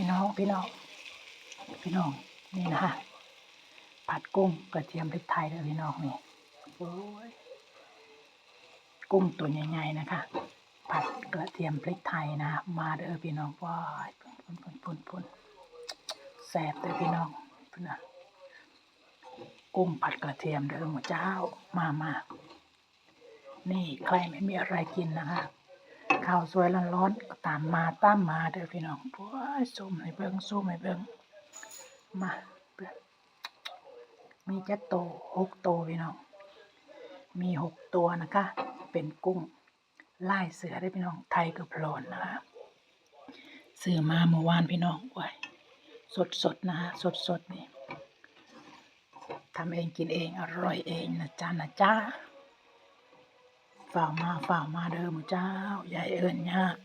พี่น้องพี่น้อง พี่น้องนี่นะคะผัดกุ้งกระเทียมพริกไทยเลยพี่น้องนี่โอ้ยกุ้งตัวใหญ่ๆนะคะ ผัดกระเทียมพริกไทยนะ มาเด้อพี่น้องว้ายพุ่นพุ่นพุ่นพุ่นพุ่นแซ่บเลยพี่น้องพุ่นนะกุ้งผัดกระเทียมเด้อหมูเจ้ามามานี่ใครไม่มีอะไรกินนะคะ ข้าวสวยร้อนๆก็ตามมาตามมาเด้อพี่น้องโอ้ยส้มให้เบิ่งส้มให้เบิ่งมาเบิ่งมีจักโตหกโตพี่น้อง มีหกตัวนะคะ เป็นกุ้งลายเสือได้พี่น้องไทยกับพลอนนะคะซื้อมาเมื่อวานพี่น้องไว้สดสดๆนะฮะสดสดๆนี่ทำเองกินเองอร่อยเองนะจ๊ะนะจ๊ะ ฝ่ามาฝ่ามาเด้อหมูเจ้า ใหญ่เอิญยาก